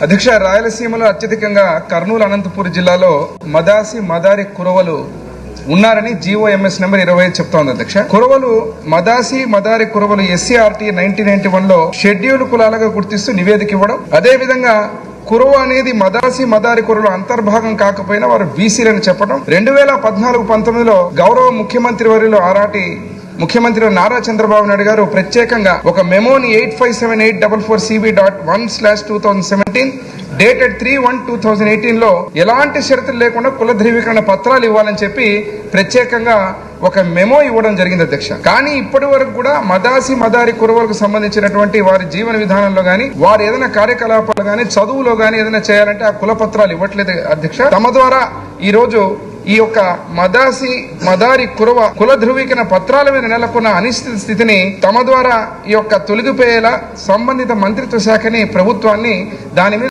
అధ్యక్ష రాయలసీమలో అత్యధికంగా కర్నూలు అనంతపూర్ జిల్లాలో మదాసి మదారి కురవలు ఉన్నారని జీఓఎంఎస్ నెంబర్ ఇరవై ఐదు చెప్తోంది అధ్యక్ష. కురవలు మదాసి మదారి కురవలు ఎస్సీఆర్టీ నైన్టీన్ నైన్టీ వన్లో షెడ్యూల్ కులాలుగా గుర్తిస్తూ నివేదిక ఇవ్వడం అదే విధంగా కురవ అనేది మదాసి మదారి కురలు అంతర్భాగం కాకపోయినా వారు బీసీలని చెప్పడం రెండు వేల పద్నాలుగు పంతొమ్మిదిలో గౌరవ ముఖ్యమంత్రి వరిలో ఆరాటి ముఖ్యమంత్రి నారా చంద్రబాబు నాయుడు గారు ప్రత్యేకంగా ఒక మెమోని eight five seven eight double four CB dot one slash two thousand seventeen dated three one two thousand ఎయిటీన్లో ఎలాంటి షరతులు లేకుండా కుల ధృవీకరణ పత్రాలు ఇవ్వాలని చెప్పి ప్రత్యేకంగా ఒక మెమో ఇవ్వడం జరిగింది అధ్యక్ష. కానీ ఇప్పటి వరకు కూడా మదాసి మదారి కురవలకు సంబంధించినటువంటి వారి జీవన విధానంలో గాని వారు ఏదైనా కార్యకలాపాలు గాని చదువులో గాని ఏదైనా చేయాలంటే ఆ కుల పత్రాలు ఇవ్వట్లేదు అధ్యక్ష. తమ ద్వారా ఈ రోజు ఈ యొక్క మదాసి మదారి కురవ కుల ధృవీకరణ పత్రాల మీద నెలకొన్న అనిశ్చిత స్థితిని తమ ద్వారా ఈ యొక్క తొలగిపోయేలా సంబంధిత మంత్రిత్వ శాఖని ప్రభుత్వాన్ని దాని మీద